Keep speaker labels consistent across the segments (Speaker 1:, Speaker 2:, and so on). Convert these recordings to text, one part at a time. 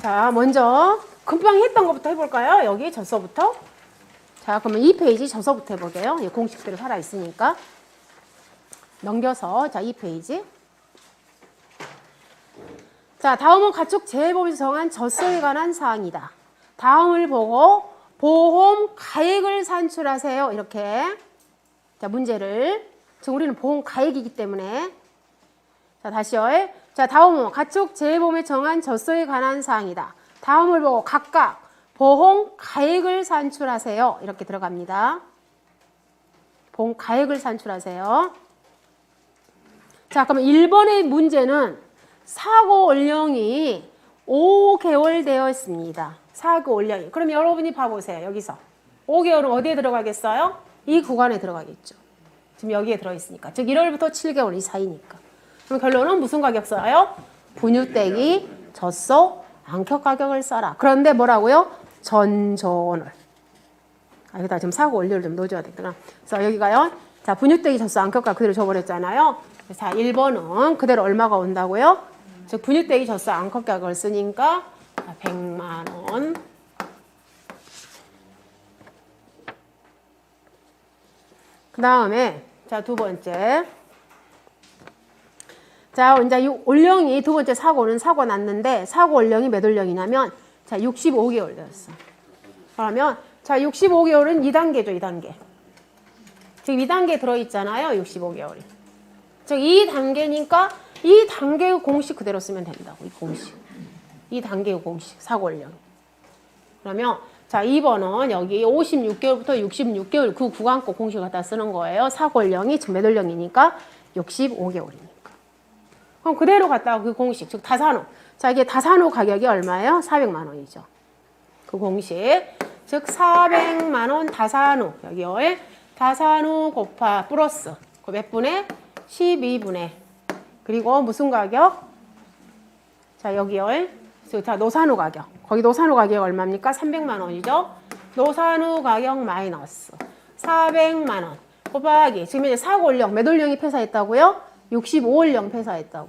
Speaker 1: 자, 먼저 금방 했던 것부터 해볼까요? 여기 젖서부터. 자, 그러면 이 페이지 젖서부터 해볼게요. 이 공식대로 살아있으니까. 넘겨서, 자, 이 페이지. 자, 다음은 가축 재해법에서 정한 젖서에 관한 사항이다. 다음을 보고 보험 가액을 산출하세요. 이렇게. 자, 문제를. 지금 우리는 보험 가액이기 때문에. 자, 다시요. 자, 다음은 가축 재해보험에 정한 젖소에 관한 사항이다. 다음을 보고 각각 보험 가액을 산출하세요. 이렇게 들어갑니다. 보험 가액을 산출하세요. 자, 그러면 1번의 문제는 사고 연령이 5개월 되어 있습니다. 사고 연령이. 그럼 여러분이 봐보세요. 여기서. 5개월은 어디에 들어가겠어요? 이 구간에 들어가겠죠. 지금 여기에 들어있으니까. 즉 1월부터 7개월 이 사이니까. 그럼 결론은 무슨 가격 써요? 분유떼기, 젖소, 안격 가격을 써라. 그런데 뭐라고요? 전전을. 아, 여기다 지금 사고 원료를 좀 넣어줘야 되겠구나. 그래서 여기가요. 자, 분유떼기, 젖소, 안격가 그대로 줘버렸잖아요. 자, 1번은 그대로 얼마가 온다고요? 즉, 분유떼기, 젖소, 안격 가격을 쓰니까 100만 원. 그 다음에 자, 두 번째. 자, 이제 이 올령이 두 번째 사고는 사고 났는데 사고 올령이 몇 올령이냐면 자, 65개월 되었어. 그러면 자, 65개월은 2단계죠, 2단계. 지금 2단계 들어 있잖아요, 65개월이. 즉 2단계니까 이 단계의 공식 그대로 쓰면 된다고, 이 공식. 이 단계의 공식, 사고 올령. 그러면 자, 2번은 여기 56개월부터 66개월 그 구간 거 공식 갖다 쓰는 거예요. 사고연령이 지금 매돌령이니까 65개월이니까. 그럼 그대로 갖다가 그 공식, 즉 다산후. 자, 이게 다산후 가격이 얼마예요? 400만 원이죠. 그 공식. 즉 400만 원 다산후. 여기요. 다산후 곱하 플러스 그 몇 분의 12분의 그리고 무슨 가격? 자, 여기요. 자, 노산후 가격. 거기 노산후 가격 얼마입니까? 300만 원이죠. 노산후 가격 마이너스 400만 원 곱하기 지금 이제 사고 올령 몇 올령이 폐사했다고요? 65올령 폐사했다고.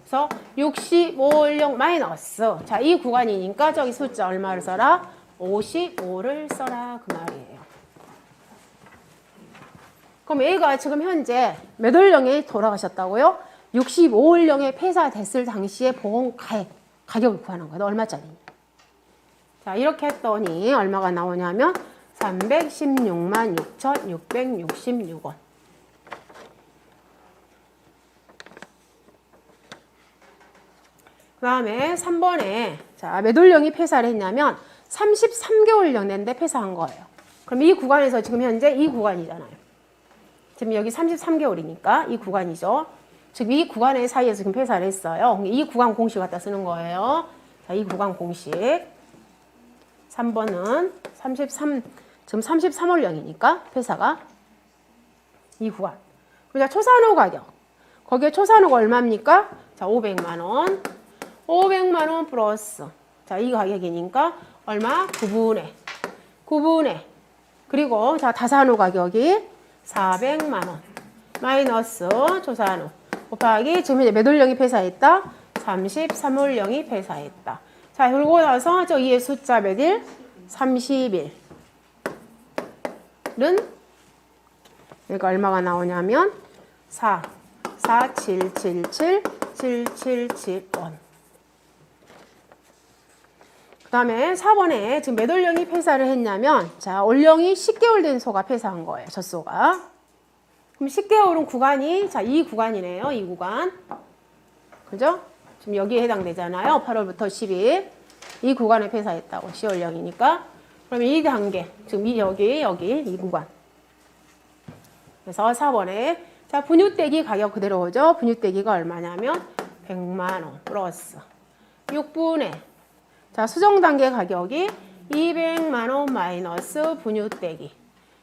Speaker 1: 그래서 65올령 마이너스 자, 이 구간이니까 저기 숫자 얼마를 써라? 55를 써라 그 말이에요. 그럼 A가 지금 현재 몇 올령에 돌아가셨다고요? 65올령에 폐사됐을 당시에 보험 가액 가격을 구하는. 너 얼마짜리? 자, 이렇게 했더니 얼마가 나오냐면 316만 6,666원. 그 다음에 3번에 자, 매돌령이 폐사를 했냐면 33개월 연인데 폐사한 거예요. 그럼 이 구간에서 지금 현재 이 구간이잖아요. 지금 여기 33개월이니까 이 구간이죠. 즉 이 구간의 사이에서 지금 폐사를 했어요. 이 구간 공식 갖다 쓰는 거예요. 자, 이 구간 공식. 3번은 33, 지금 33월령이니까 폐사가 이 구간. 그리고 초산호 가격. 거기에 초산호가 얼마입니까? 자, 500만 원. 500만 원 플러스. 자, 이 가격이니까 얼마? 9분의. 9분의. 그리고 자, 다산호 가격이 400만 원. 마이너스 초산호. 곱하기 지금 이제 매돌령이 폐사했다. 33월령이 폐사했다. 자, 그리고 나서 저 위에 숫자 몇 일? 30일. 은 여기가 얼마가 나오냐면 4, 4, 7, 7, 7, 7, 7, 7, 원. 그 다음에 4번에 지금 몇 월령이 폐사를 했냐면 자, 월령이 10개월 된 소가 폐사한 거예요. 젖소가. 그럼 10개월은 구간이 자, 이 구간이네요. 이 구간. 그죠? 지금 여기에 해당되잖아요. 8월부터 10일. 이 구간에 폐사했다고. 10월령이니까. 그러면 이 단계. 지금 이 여기, 여기, 이 구간. 그래서 4번에 자, 분유떼기 가격 그대로 오죠. 분유떼기가 얼마냐면 100만 원 플러스 6분의 자, 수정 단계 가격이 200만 원 마이너스 분유 떼기.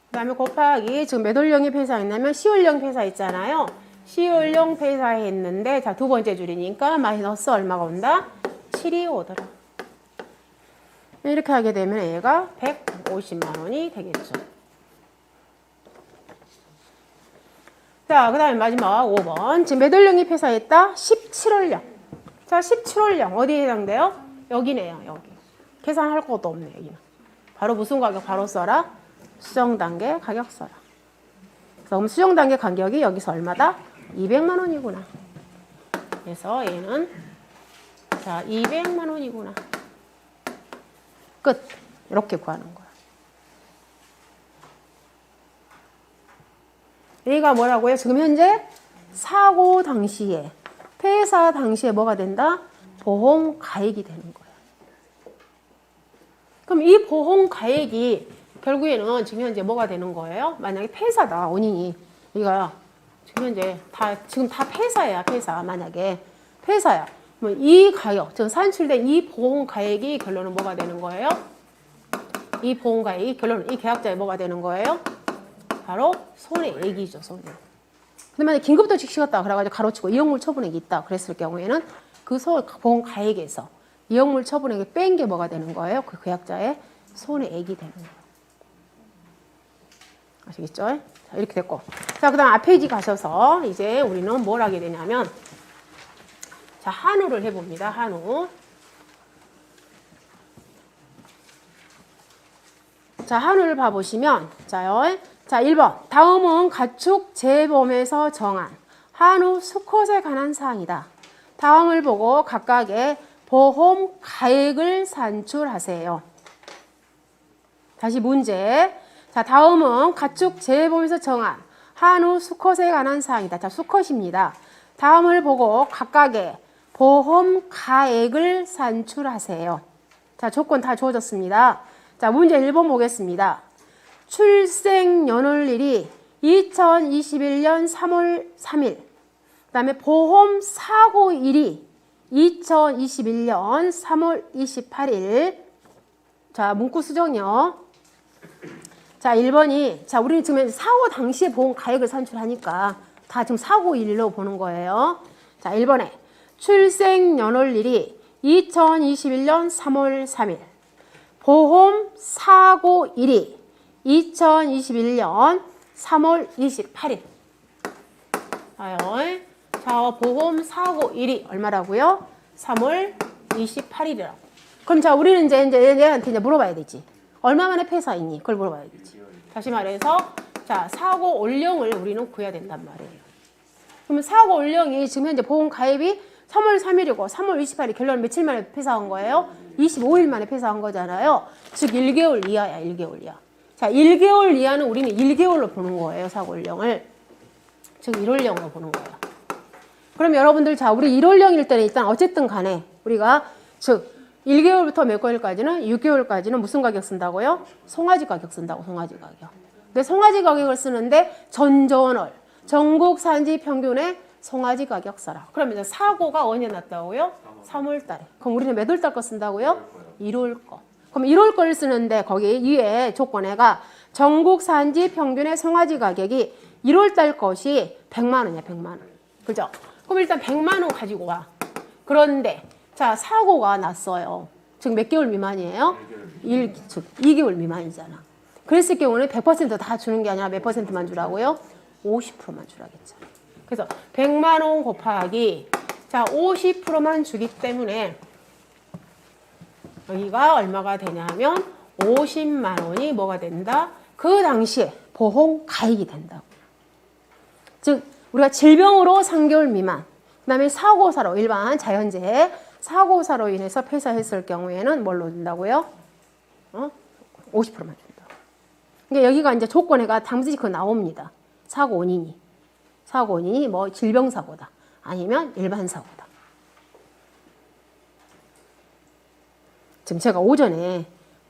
Speaker 1: 그다음에 곱하기 지금 몇 월령이 폐사했냐면 10월령 폐사했잖아요. 10월령 폐사했는데 자, 두 번째 줄이니까 마이너스 얼마가 온다? 7이 오더라. 이렇게 하게 되면 얘가 150만 원이 되겠죠. 자, 그 다음에 마지막 5번. 지금 몇 월령이 폐사했다? 17월령. 자, 17월령. 어디에 해당돼요? 여기네요, 여기. 계산할 것도 없네, 여기는. 바로 무슨 가격 바로 써라? 수정 단계 가격 써라. 그럼 수정 단계 가격이 여기서 얼마다? 200만 원이구나. 그래서 얘는 자, 200만 원이구나. 끝. 이렇게 구하는 거야. 얘가 뭐라고요? 지금 현재 사고 당시에 폐사 당시에 뭐가 된다? 보험 가액이 되는 거야. 그럼 이 보험 가액이 결국에는 지금 현재 뭐가 되는 거예요? 만약에 폐사다 원인이 이거 지금 현재 다 지금 다 폐사야 폐사 만약에 폐사야. 그러면 이 가격 지금 산출된 이 보험 가액이 결론은 뭐가 되는 거예요? 이 보험 가액이 결론은 이 계약자의 뭐가 되는 거예요? 바로 손해액이죠 손해. 근데 만약 긴급도 직시했다 그래가지고 가로치고 이용물 처분액이 있다 그랬을 경우에는 그 소, 보험 가액에서 이용물 처분액을 뺀게 뭐가 되는 거예요? 그 계약자의 손해액이 되는 거예요. 아시겠죠? 자, 이렇게 됐고. 자, 그 다음 앞 페이지 가셔서 이제 우리는 뭘 하게 되냐면, 자, 한우를 해봅니다. 한우. 자, 한우를 봐보시면, 자요. 자, 1번. 다음은 가축 재범에서 정한 한우 수컷에 관한 사항이다. 다음을 보고 각각의 보험 가액을 산출하세요. 다시 문제. 자, 다음은 가축 재범에서 정한 한우 수컷에 관한 사항이다. 자, 수컷입니다. 다음을 보고 각각의 보험 가액을 산출하세요. 자, 조건 다 주어졌습니다. 자, 문제 1번 보겠습니다. 출생 연월일이 2021년 3월 3일. 그 다음에 보험 사고일이 2021년 3월 28일. 자, 문구 수정요. 자, 1번이 자, 우리는 지금 사고 당시에 보험 가액을 산출하니까 다 지금 사고 일로 보는 거예요. 자, 1번에 출생 연월일이 2021년 3월 3일. 보험 사고 일이 2021년 3월 28일. 아 요. 자, 보험 사고 일이 얼마라고요? 3월 28일이라고. 그럼 자, 우리는 이제 이제 얘한테 이제 물어봐야 되지. 얼마 만에 폐사했니? 그걸 물어봐야 되지. 다시 말해서 자, 사고 올령을 우리는 구해야 된단 말이에요. 그러면 사고 올령이 지금 현재 보험 가입이 3월 3일이고 3월 28일 결론 며칠 만에 폐사한 거예요? 25일 만에 폐사한 거잖아요. 즉 1개월 이하야, 1개월 이하. 자, 1개월 이하는 우리는 1개월로 보는 거예요, 사고 올령을. 즉 1월령으로 보는 거예요. 그럼 여러분들 자, 우리 1월령일 때는 일단 어쨌든 간에 우리가 즉 1개월부터 몇 개월까지는 6개월까지는 무슨 가격 쓴다고요? 송아지 가격 쓴다고 송아지 가격. 근데 송아지 가격을 쓰는데 전전월 전국 산지 평균의 송아지 가격 써라. 그럼 이제 사고가 언제 났다고요? 3월 달에. 그럼 우리는 몇 월 달 거 쓴다고요? 1월 거. 그럼 1월 거를 쓰는데 거기 위에 조건에가 전국 산지 평균의 송아지 가격이 1월 달 것이 100만 원이야, 100만 원. 그죠? 그럼 일단 100만 원 가지고 와. 그런데 자, 사고가 났어요. 즉몇 개월 미만이에요? 1, 즉 2개월 미만이잖아. 그랬을 경우는 100%다 주는 게 아니라 몇 퍼센트만 주라고요? 50%만 주라겠죠. 그래서 100만 원 곱하기 자, 50%만 주기 때문에 여기가 얼마가 되냐면 50만 원이 뭐가 된다? 그 당시에 보험 가입이 된다고. 즉 우리가 질병으로 3개월 미만, 그 다음에 사고사로 일반 자연재해 사고사로 인해서 폐사했을 경우에는 뭘로 준다고요? 어? 50%만 준다. 그러니까 여기가 이제 조건에가 당시 그 나옵니다. 사고 원인이. 사고 원인이 뭐 질병 사고다. 아니면 일반 사고다. 지금 제가 오전에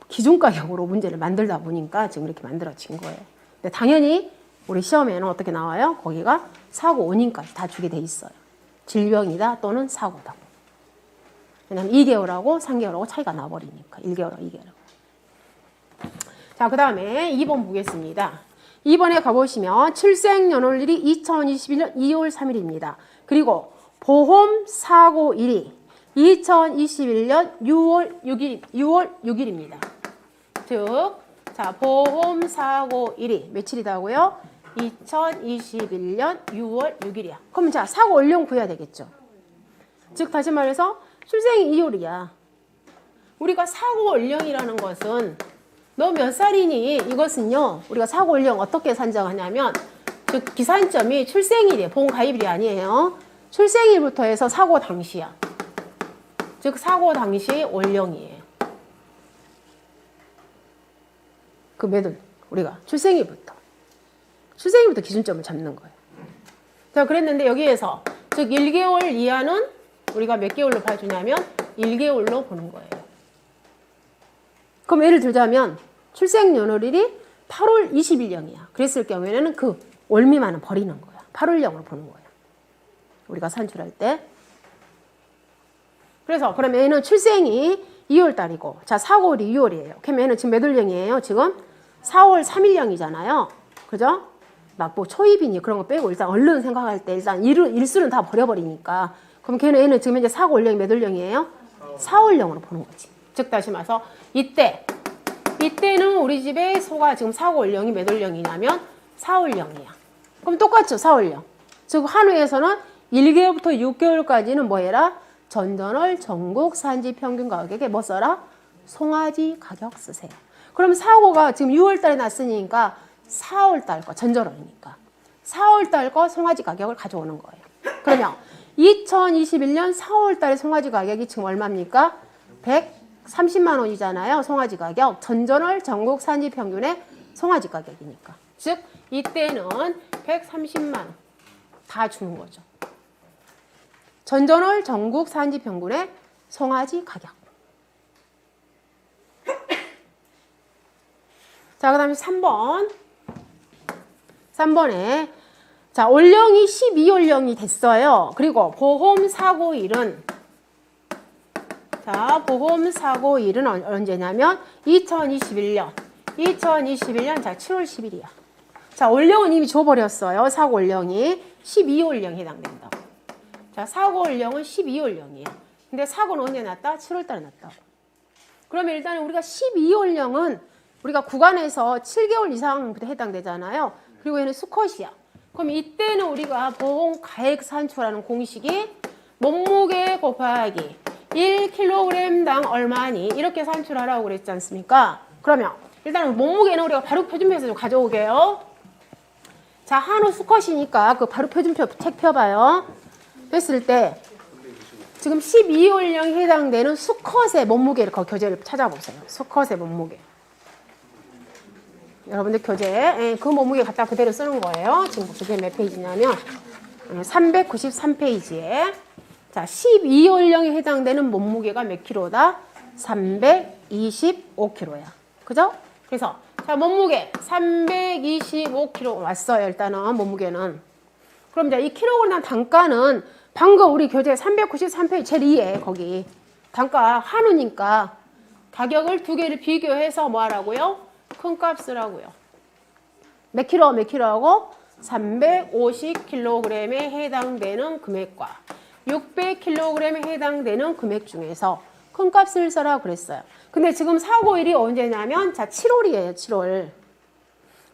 Speaker 1: 기준 가격으로 문제를 만들다 보니까 지금 이렇게 만들어진 거예요. 근데 당연히 우리 시험에는 어떻게 나와요? 거기가 사고 원인까지 다 주게 돼 있어요. 질병이다 또는 사고다. 왜냐면 2개월하고 3개월하고 차이가 나버리니까 1개월하고 2개월하고. 자, 그 다음에 2번 보겠습니다. 2번에 가보시면 출생연월일이 2021년 2월 3일입니다. 그리고 보험 사고일이 2021년 6월 6일 6월 6일입니다. 즉, 자 보험 사고일이 며칠이다고요? 2021년 6월 6일이야. 그럼 자 사고 원령 구해야 되겠죠. 즉 다시 말해서 출생이 2월이야. 우리가 사고 원령이라는 것은 너 몇 살이니? 이것은요. 우리가 사고 원령 어떻게 산정하냐면 즉 기산점이 출생일이에요. 본가입일이 아니에요. 출생일부터 해서 사고 당시야. 즉 사고 당시 원령이에요. 그 매들 우리가 출생일부터 출생일부터 기준점을 잡는 거예요. 자 그랬는데 여기에서 즉 1개월 이하는 우리가 몇 개월로 봐주냐면 1개월로 보는 거예요. 그럼 예를 들자면 출생 연월일이 8월 20일령이야. 그랬을 경우에는 그 월미만은 버리는 거야. 8월령으로 보는 거야. 우리가 산출할 때. 그래서 그러면 얘는 출생이 2월 달이고 자 사고월이 2월이에요. 그러면 얘는 지금 몇 월령이에요? 지금 4월 3일령이잖아요. 그죠? 막 뭐 초입이니 그런 거 빼고 일단 얼른 생각할 때 일단 일, 일수는 다 버려버리니까 그럼 걔는 얘는 지금 현재 사고월령이 몇 월령이에요? 4월령으로 보는 거지. 즉 다시 말해서 이때 이때는 우리 집에 소가 지금 사고월령이 몇 월령이냐면 4월령이야. 그럼 똑같죠 4월령. 즉 한우에서는 1개월부터 6개월까지는 뭐 해라? 전전월 전국 산지 평균 가격에 뭐 써라? 송아지 가격 쓰세요. 그럼 사고가 지금 6월 달에 났으니까 4월 달 거 전전월이니까 4월 달 거 송아지 가격을 가져오는 거예요. 그러면 2021년 4월 달에 송아지 가격이 지금 얼마입니까? 130만 원이잖아요. 송아지 가격. 전전월 전국 산지 평균의 송아지 가격이니까. 즉 이때는 130만 원 다 주는 거죠. 전전월 전국 산지 평균의 송아지 가격. 자, 그 다음에 3번. 3번에, 자, 올령이 12올령이 됐어요. 그리고 보험사고일은, 자, 보험사고일은 언- 언제냐면 2021년. 2021년, 자, 7월 10일이야. 자, 올령은 이미 줘버렸어요. 사고 올령이. 12올령에 해당된다고. 자, 사고 올령은 12올령이에요. 근데 사고는 언제 났다? 7월 달에 났다고. 그러면 일단 우리가 12월령은 우리가 구간에서 7개월 이상부터 해당되잖아요. 그리고 얘는 수컷이야. 그럼 이때는 우리가 보험 가액 산출하는 공식이 몸무게 곱하기 1kg당 얼마니 이렇게 산출하라고 그랬지 않습니까? 그러면 일단 몸무게는 우리가 바로 표준표에서 좀 가져오게요. 자, 한우 수컷이니까 그 바로 표준표 책 펴봐요. 했을 때 지금 12월령에 해당되는 수컷의 몸무게를 그 교재를 찾아보세요. 수컷의 몸무게. 여러분들 교재 예, 그 몸무게 갖다 그대로 쓰는 거예요. 지금 교재 몇 페이지냐면 393페이지에 자 12월령에 해당되는 몸무게가 몇 킬로다? 325킬로야. 그죠? 그래서 자 몸무게 325킬로 왔어요. 일단은 몸무게는 그럼 이제 이 킬로그램 단가는 방금 우리 교재 393페이지 제일 2에 거기 단가 한우니까 가격을 두 개를 비교해서 뭐 하라고요? 큰 값을 하고요. 몇 킬로 몇 킬로 하고 350kg에 해당되는 금액과 600kg에 해당되는 금액 중에서 큰 값을 써라 그랬어요. 근데 지금 사고일이 언제냐면 자 7월이에요. 7월.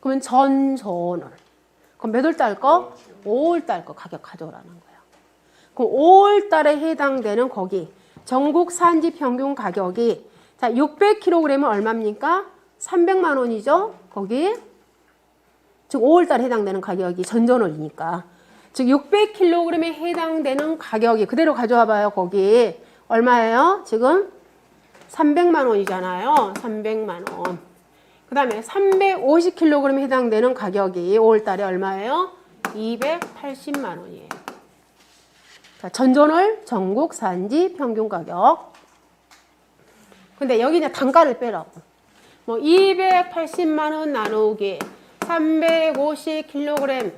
Speaker 1: 그러면 전 전월. 그럼 몇 월 달 거? 5월 달 거 가격 가져오라는 거예요. 그럼 5월 달에 해당되는 거기 전국 산지 평균 가격이 자 600kg은 얼마입니까? 300만 원이죠. 거기 즉 5월 달에 해당되는 가격이 전전월이니까 즉 600kg에 해당되는 가격이 그대로 가져와 봐요. 거기 얼마예요? 지금 300만 원이잖아요. 300만 원. 그 다음에 350kg에 해당되는 가격이 5월 달에 얼마예요? 280만 원이에요. 자, 전전월 전국 산지 평균 가격. 근데 여기 이제 단가를 빼라고. 뭐 280만 원 나누기 350kg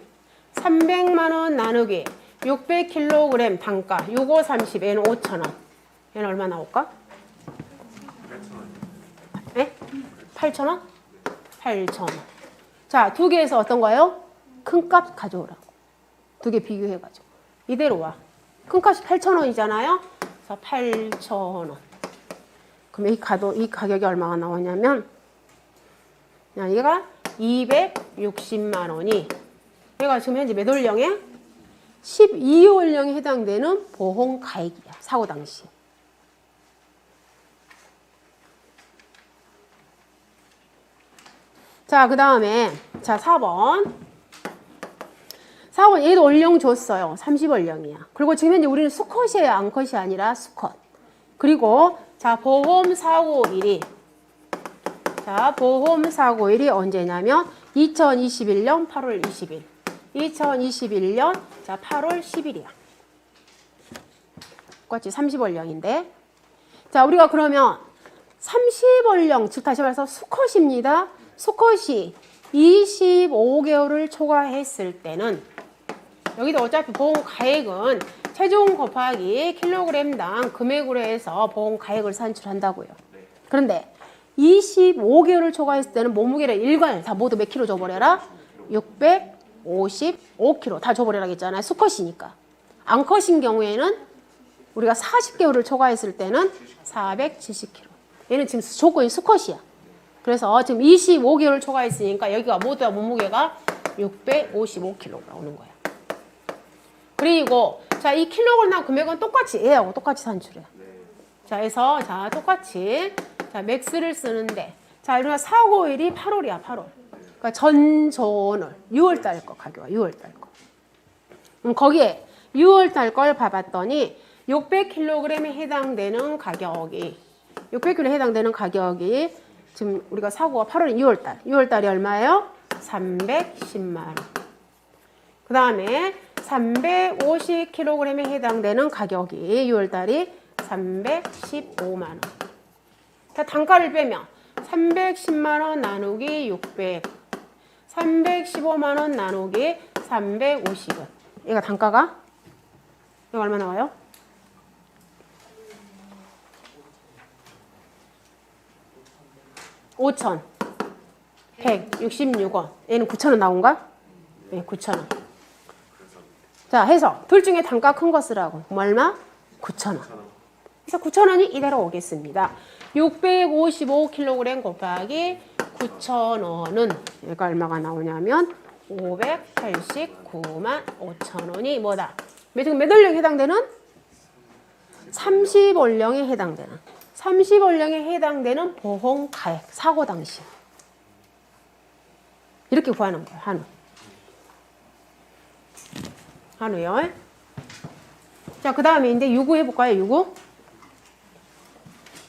Speaker 1: 300만 원 나누기 600kg 단가 65, 30 얘는 5천 원. 얘는 얼마 나올까? 네? 8천 원? 8천 원. 자, 두 개에서 어떤 거예요? 큰 값 가져오라고. 두 개 비교해가지고. 이대로 와. 큰 값이 8천 원이잖아요. 그래서 8천 원. 그럼 이, 가도, 이 가격이 얼마가 나오냐면 얘가 260만 원이 얘가 지금 현재 매돌령에 12월령에 해당되는 보험 가액이야. 사고 당시. 자, 그 다음에 자, 4번. 4번 얘도 월령 줬어요. 30월령이야. 그리고 지금 현재 우리는 수컷이에요. 암컷이 아니라 수컷. 그리고 자, 보험 사고 일이. 자, 보험 사고 일이 언제냐면, 2021년 8월 20일. 2021년, 자, 8월 10일이야. 똑같이 30원령인데. 자, 우리가 그러면 30원령, 즉 다시 말해서 수컷입니다. 수컷이 25개월을 초과했을 때는 여기도 어차피 보험 가액은 체중 곱하기 킬로그램당 금액으로 해서 보험 가액을 산출한다고요. 그런데 25개월을 초과했을 때는 몸무게를 일괄 다 모두 몇 킬로 줘버려라? 655킬로 다 줘버려라 했잖아요. 수컷이니까. 암컷인 경우에는 우리가 40개월을 초과했을 때는 470kg. 얘는 지금 조건이 수컷이야. 그래서 지금 25개월을 초과했으니까 여기가 모두 다 몸무게가 655kg 나오는 거야. 그리고 자, 이 킬로그램 금액은 똑같이 얘하고 똑같이 산출해. 자, 그래서 자, 똑같이 자, 맥스를 쓰는데 자, 우리가 사고일이 8월이야, 8월. 그러니까 전전월 6월 달 거 가격이 6월 달 거. 음, 거기에 6월 달 걸 봐봤더니 600kg에 해당되는 가격이 600kg에 해당되는 가격이 지금 우리가 사고가 8월 6월 달. 6월 달이 얼마예요? 310만 원. 그 다음에 350kg에 해당되는 가격이 6월 달이 315만 원. 자, 단가를 빼면 310만 원 나누기 600. 315만 원 나누기 350원. 얘가 단가가 이거 얼마 나와요? 5천 166원. 얘는 9천 원 나온가? 네, 9천 원. 자, 해서 둘 중에 단가 큰 거 쓰라고. 뭐 얼마? 9천 원. 그래서 9천 원이 이대로 오겠습니다. 655kg 곱하기 9천 원은 얘가 얼마가 나오냐면 589만 5천 원이 뭐다? 지금 몇 월령에 해당되는? 30월령에 해당되는 30월령에 해당되는 보험 가액 사고 당시 이렇게 구하는 거예요 한우 한우요 자 그 다음에 이제 유구 해볼까요 유구?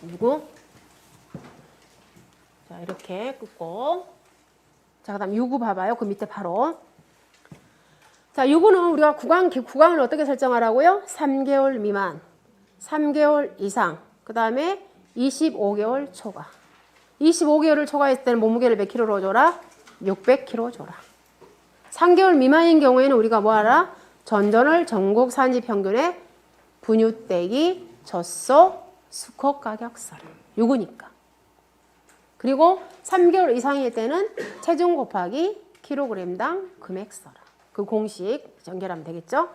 Speaker 1: 유구. 자 이렇게 긋고. 자 그 다음 유구 봐봐요. 그 밑에 바로. 자 유구는 우리가 구간 구간을 어떻게 설정하라고요? 3개월 미만. 3개월 이상. 그 다음에 25개월 초과. 25개월을 초과했을 때는 몸무게를 몇 킬로로 줘라? 600kg 줘라. 3개월 미만인 경우에는 우리가 뭐 하라? 전전월 전국 산지 평균의 분유 떼기, 젖소, 수컷 가격 써라. 요거니까. 그리고 3개월 이상일 때는 체중 곱하기 킬로그램당 금액 써라. 그 공식 연결하면 되겠죠?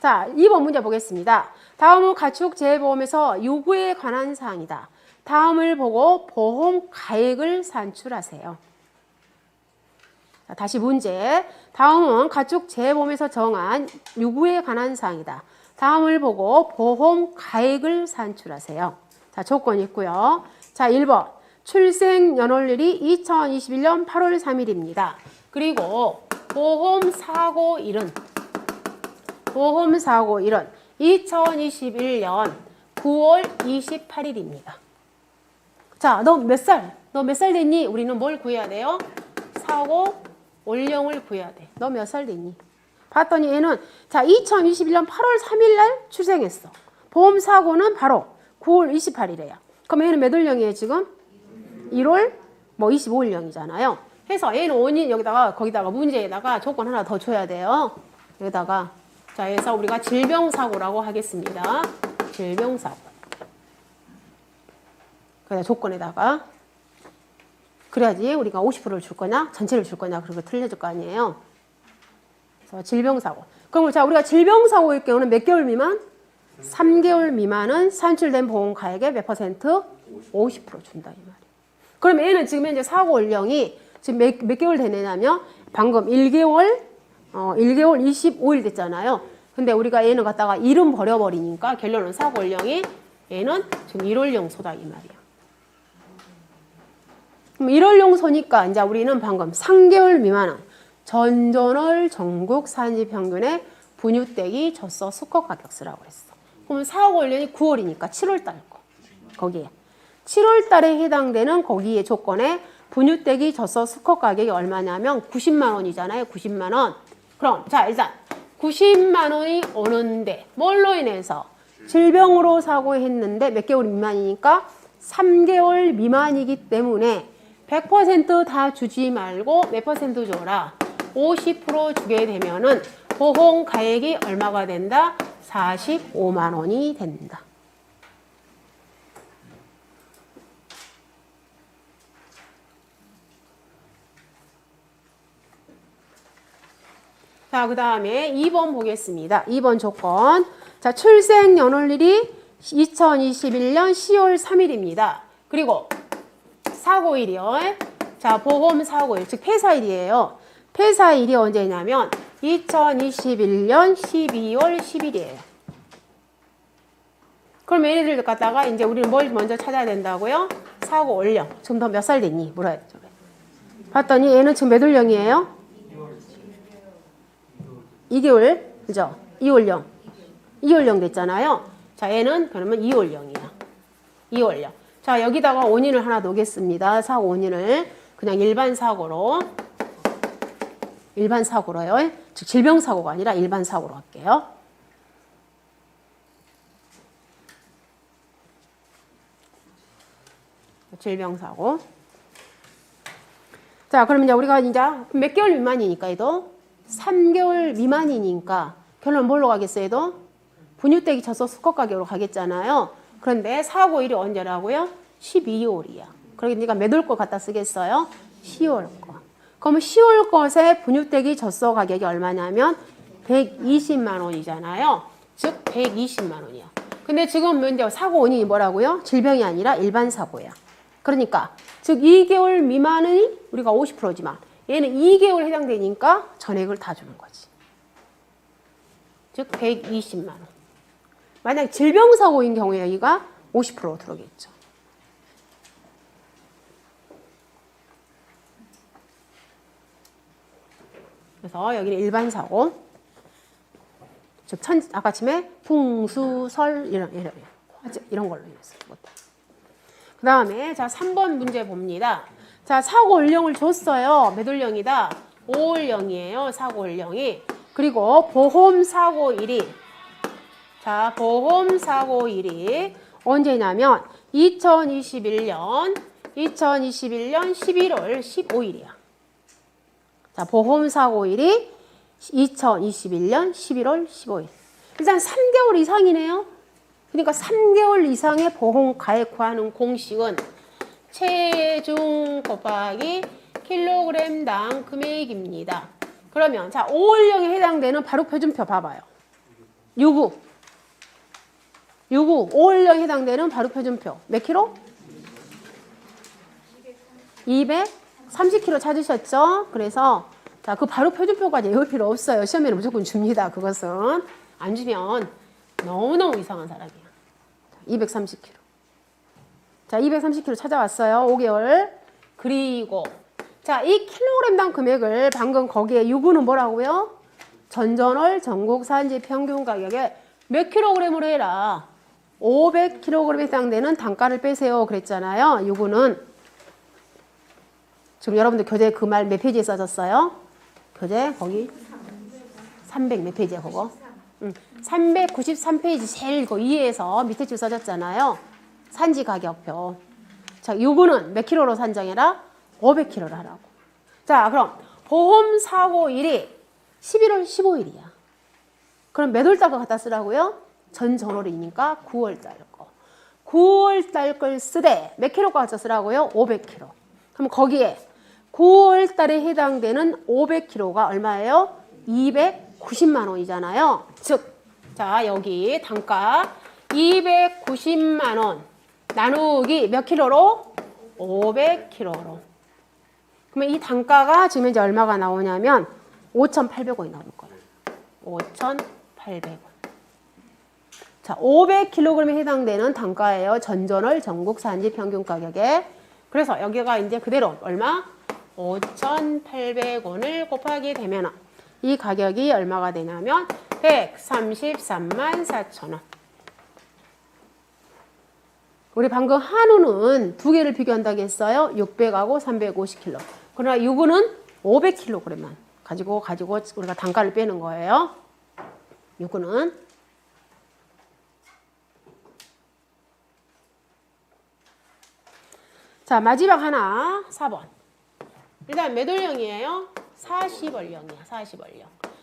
Speaker 1: 자, 2번 문제 보겠습니다. 다음은 가축 재보험에서 요구에 관한 사항이다. 다음을 보고 보험 가액을 산출하세요. 자, 다시 문제. 다음은 가축 재보험에서 정한 요구에 관한 사항이다. 다음을 보고 보험 가액을 산출하세요. 자, 조건이 있고요. 자, 1번. 출생 연월일이 2021년 8월 3일입니다. 그리고 보험 사고 일은 보험 사고 일은 2021년 9월 28일입니다. 자, 너 몇 살? 너 몇 살 됐니? 우리는 뭘 구해야 돼요? 사고 원령을 구해야 돼. 너 몇살 됐니? 봤더니 얘는 자 2021년 8월 3일 날 출생했어. 보험 사고는 바로 9월 28일이에요. 그럼 얘는 몇 월령이에요 지금? 1월 뭐 25일령이잖아요. 해서 얘는 원인 여기다가 거기다가 문제에다가 조건 하나 더 줘야 돼요. 여기다가 자, 그래서 우리가 질병사고라고 하겠습니다. 질병사고. 그래 조건에다가 그래야지 우리가 50%를 줄 거냐, 전체를 줄 거냐, 그런 거 틀려줄 거 아니에요. 그래서 질병사고. 그럼 자, 우리가 질병사고일 경우는 몇 개월 미만? 3개월 미만은 산출된 보험 가액의 몇 퍼센트? 50% 준다 이 말이에요. 그럼 얘는 지금 현재 사고 연령이 지금 몇, 몇 개월 되느냐면 방금 1개월 어, 1개월 25일 됐잖아요. 근데 우리가 얘는 갖다가 이름 버려버리니까 결론은 사고 연령이 얘는 지금 1월령 소다 이 말이야. 그럼 1월용 소니까 이제 우리는 방금 3개월 미만은 전전월 전국 산지 평균의 분유대기 젖소 수컷 가격 쓰라고 했어. 그러면 4억 원년이 9월이니까 7월 달 거. 거기에. 7월 달에 해당되는 거기에 조건에 분유대기 젖소 수컷 가격이 얼마냐면 90만 원이잖아요. 90만 원. 그럼 자, 일단 90만 원이 오는데 뭘로 인해서 질병으로 사고했는데 몇 개월 미만이니까 3개월 미만이기 때문에 100%다 주지 말고 몇 퍼센트 줘라. 50% 주게 되면은 보험 가액이 얼마가 된다? 45만 원이 된다. 자, 그 다음에 2번 보겠습니다. 2번 조건. 자, 출생 연월일이 2021년 10월 3일입니다. 그리고 사고일이요. 자, 보험 사고일, 즉 폐사일이에요. 폐사일이 언제냐면 2021년 12월 10일이에요. 그럼 얘네들 갖다가 이제 우리는 뭘 먼저 찾아야 된다고요? 사고 올령. 지금 너 몇 살 됐니? 물어야 죠 봤더니 얘는 지금 몇 월령이에요? 2개월, 그죠? 2월령. 2월령 됐잖아요. 자, 얘는 그러면 2월령이야. 2월령. 자, 여기다가 원인을 하나 놓겠습니다. 사고 원인을 그냥 일반 사고로 일반 사고로요. 즉 질병 사고가 아니라 일반 사고로 할게요. 질병 사고. 자, 그러면 이제 우리가 이제 몇 개월 미만이니까 얘도 3개월 미만이니까 결론 뭘로 가겠어요, 얘도? 분유대기 젖소 수컷 가격으로 가겠잖아요. 그런데 사고일이 언제라고요? 12월이야. 그러니까 몇월 거 갖다 쓰겠어요? 10월 거. 그러면 10월 것의 분유대기 젖소 가격이 얼마냐면 120만 원이잖아요. 즉 120만 원이야. 근데 지금 이제 사고 원인이 뭐라고요? 질병이 아니라 일반 사고야. 그러니까 즉 2개월 미만은 우리가 50%지만 얘는 2개월 해당되니까 전액을 다 주는 거지. 즉 120만 원. 만약 질병 사고인 경우에 여기가 50% 들어오겠죠. 그래서 여기는 일반 사고. 즉 천, 아까 침에 풍수설 이런 이런 이런 걸로 인해서. 그 다음에 자 3번 문제 봅니다. 자 사고 올령을 줬어요. 몇 올령이다? 5 올령이에요. 사고 올령이. 그리고 보험 사고 일이 자 보험 사고 일이 언제냐면 2021년 2021년 11월 15일이야. 자 보험 사고 일이 2021년 11월 15일. 일단 3개월 이상이네요. 그러니까 3개월 이상의 보험 가액 구하는 공식은 체중 곱하기 킬로그램당 금액입니다. 그러면 자 5월령에 해당되는 바로 표준표 봐봐요. 유구. 유구 5월령에 해당되는 바로 표준표. 몇 킬로? 230kg 찾으셨죠? 그래서 자, 그 바로 표준표까지 외울 필요 없어요. 시험에는 무조건 줍니다. 그것은 안 주면 너무너무 이상한 사람이야. 230kg. 자, 230kg 찾아왔어요. 5개월. 그리고 자, 이 킬로그램당 금액을 방금 거기에 유구는 뭐라고요? 전전월 전국 산지 평균 가격에 몇 킬로그램으로 해라. 500kg에 해당되는 단가를 빼세요. 그랬잖아요. 유구는 지금 여러분들 교재 그 말 몇 페이지에 써졌어요? 교재 거기 300 몇 페이지야 그거? 응. 393페이지 제일 그 위에서 밑에 줄 써졌잖아요. 산지 가격표. 자, 요거는 몇 킬로로 산정해라? 500킬로를 하라고. 자, 그럼 보험 사고일이 11월 15일이야. 그럼 몇 월달거 갖다 쓰라고요? 전 전월이니까 9월 달 거. 9월 달 걸 쓰되 몇 킬로 갖다 쓰라고요? 500킬로. 그럼 거기에 9월 달에 해당되는 500kg가 얼마예요? 290만 원이잖아요. 즉, 자, 여기 단가 290만 원 나누기 몇 킬로로? 500킬로로. 그러면 이 단가가 지금 이제 얼마가 나오냐면 5,800원이 나올 거예요. 5,800원. 자, 500kg에 해당되는 단가예요. 전전월 전국 산지 평균 가격에. 그래서 여기가 이제 그대로 얼마? 5,800원을 곱하게 되면 이 가격이 얼마가 되냐면 133만 4천 원. 우리 방금 한우는 두 개를 비교한다고 했어요. 600하고 350kg. 그러나 유구는 500kg만 가지고 가지고 우리가 단가를 빼는 거예요. 유구는 자 마지막 하나 4번. 일단 매돌령이에요. 40원령이야. 40원령.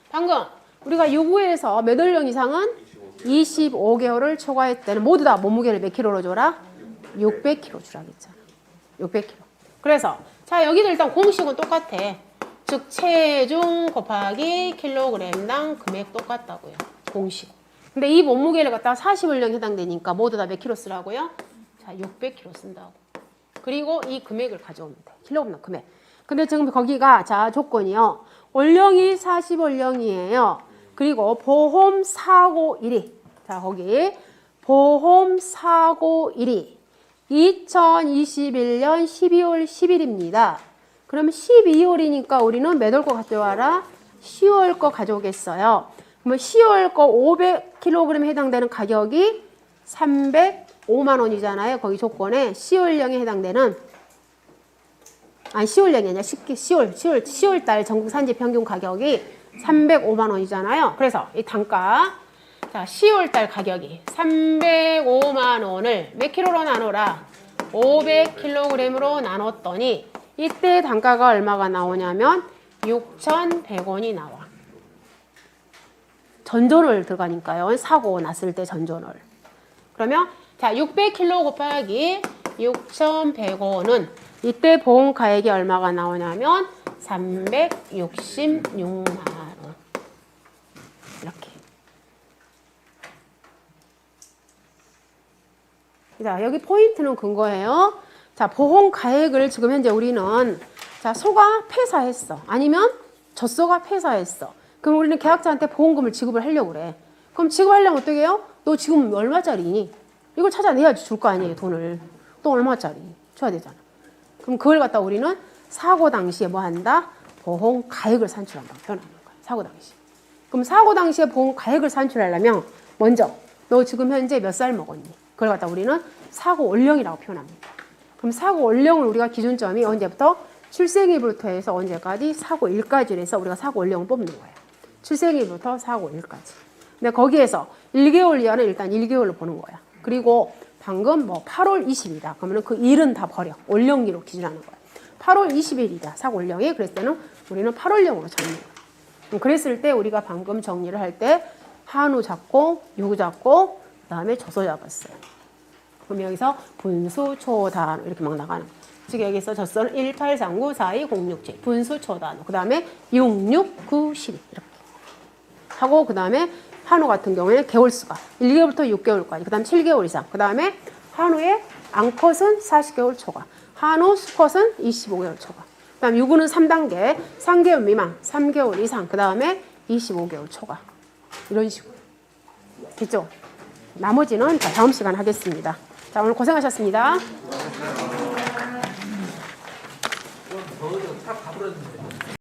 Speaker 1: 방금 우리가 요구에서 매돌령 이상은 25개월 을 초과했다는 모두 다 몸무게를 몇 킬로로 줘라? 600kg 주라 그랬잖아. 600kg. 그래서 자 여기도 일단 공식은 똑같아. 즉 체중 곱하기 킬로그램당 금액 똑같다고요. 공식. 근데 이 몸무게를 갖다가 40원령에 해당되니까 모두 다 몇 킬로 쓰라고요? 자 600kg 쓴다고. 그리고 이 금액을 가져오면 돼. 킬로그램 금액. 근데 지금 거기가 자 조건이요. 원령이 40원령이에요. 그리고 보험 사고 1위. 자 거기 보험 사고 1위. 2021년 12월 10일입니다. 그러면 12월이니까 우리는 몇월거 가져와라? 10월 거 가져오겠어요. 그러면 10월 거 500kg 해당되는 가격이 305만 원이잖아요. 거기 조건에 10월령에 해당되는 아니 10월령이 아니라 10, 10월 10월 10월 달 전국 산지 평균 가격이 305만 원이잖아요. 그래서 이 단가 자 10월 달 가격이 305만 원을 몇 킬로로 나눠라? 500kg으로 나눴더니 이때 단가가 얼마가 나오냐면 6,100원이 나와. 전전월 들어가니까요. 사고 났을 때 전전월. 그러면 자 600kg 곱하기 6,100원은 이때 보험 가액이 얼마가 나오냐면 366만 원. 이렇게. 자, 여기 포인트는 근거예요. 자, 보험 가액을 지금 현재 우리는 자, 소가 폐사했어. 아니면 젖소가 폐사했어. 그럼 우리는 계약자한테 보험금을 지급을 하려고 그래. 그럼 지급하려면 어떻게 해요? 너 지금 얼마짜리니? 이걸 찾아내야지 줄 거 아니에요, 돈을. 또 얼마짜리? 줘야 되잖아. 그럼 그걸 갖다 우리는 사고 당시에 뭐 한다? 보험 가액을 산출한다고 표현하는 거야. 사고 당시. 그럼 사고 당시에 보험 가액을 산출하려면 먼저 너 지금 현재 몇 살 먹었니? 그걸 갖다 우리는 사고 원령이라고 표현합니다. 그럼 사고 원령을 우리가 기준점이 언제부터 출생일부터 해서 언제까지 사고 일까지 해서 우리가 사고 원령을 뽑는 거예요. 출생일부터 사고 일까지. 근데 거기에서 1개월 이하는 일단 1개월로 보는 거야. 그리고 방금 뭐 8월 20일이다. 그러면 그 일은 다 버려. 원령기로 기준하는 거야. 8월 20일이다. 사고 원령이 그랬을 때는 우리는 8월령으로 잡는 거야. 그랬을 때 우리가 방금 정리를 할 때 한우 잡고 유구 잡고 그다음에 조소 잡았어요. 그럼 여기서 분수 초단 이렇게 막 나가는 거예요. 즉 여기서 젖소는 1, 8, 3, 9, 4, 2, 0, 6, 7 분수 초단 그 다음에 6, 6, 9, 12 이렇게 하고 그 다음에 한우 같은 경우에는 개월수가. 1개월부터 6개월까지. 그 다음 7개월 이상. 그 다음에 한우의 암컷은 40개월 초과. 한우 수컷은 25개월 초과. 그 다음 유구는 3단계. 3개월 미만. 3개월 이상. 그 다음에 25개월 초과. 이런 식으로. 됐죠? 나머지는 다 다음 시간 하겠습니다. 자 오늘 고생하셨습니다.